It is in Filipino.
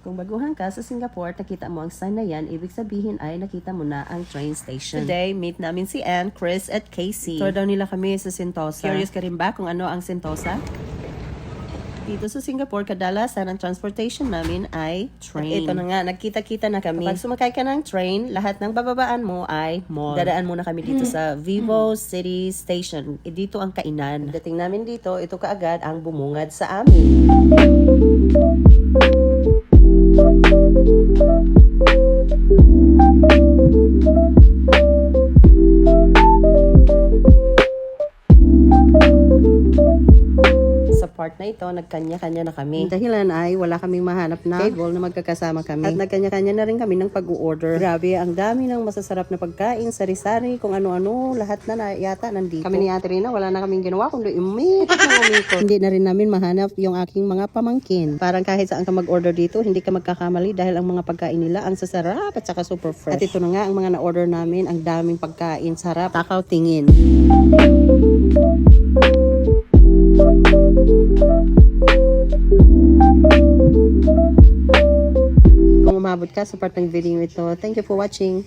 Kung baguhan ka sa Singapore, nakita mo ang sign na yan, ibig sabihin ay nakita mo na ang train station. Today, meet namin si Anne, Chris, at Casey. Tour daw nila kami sa Sentosa. Curious ka rin ba kung ano ang Sentosa? Dito sa Singapore, kadalasan ang transportation namin ay train. ito na nga, nagkita-kita na kami. Kapag sumakay ka ng train, lahat ng bababaan mo ay mall. Dadaan muna kami dito sa Vivo City Station. Eh, dito ang kainan. Dating namin dito, ito kaagad ang bumungad sa amin. Part na ito, nagkanya-kanya na kami. Ang dahilan ay wala kaming mahanap na table na magkakasama kami. At nagkanya-kanya na rin kami ng pag-order. Grabe, ang dami ng masasarap na pagkain, sari-sari, kung ano-ano, lahat na, na yata nandito. Kami ni Ate Rina, wala na kaming ginawa, kundi umikot na umikot. hindi na rin namin mahanap yung aking mga pamangkin. Parang kahit saan ka mag-order dito, hindi ka magkakamali dahil ang mga pagkain nila ang sasarap at saka super fresh. At ito na nga ang mga na-order namin, ang daming pagkain, sarap, takaw tingin. Kung umabot ka sa part ng video ito, thank you for watching.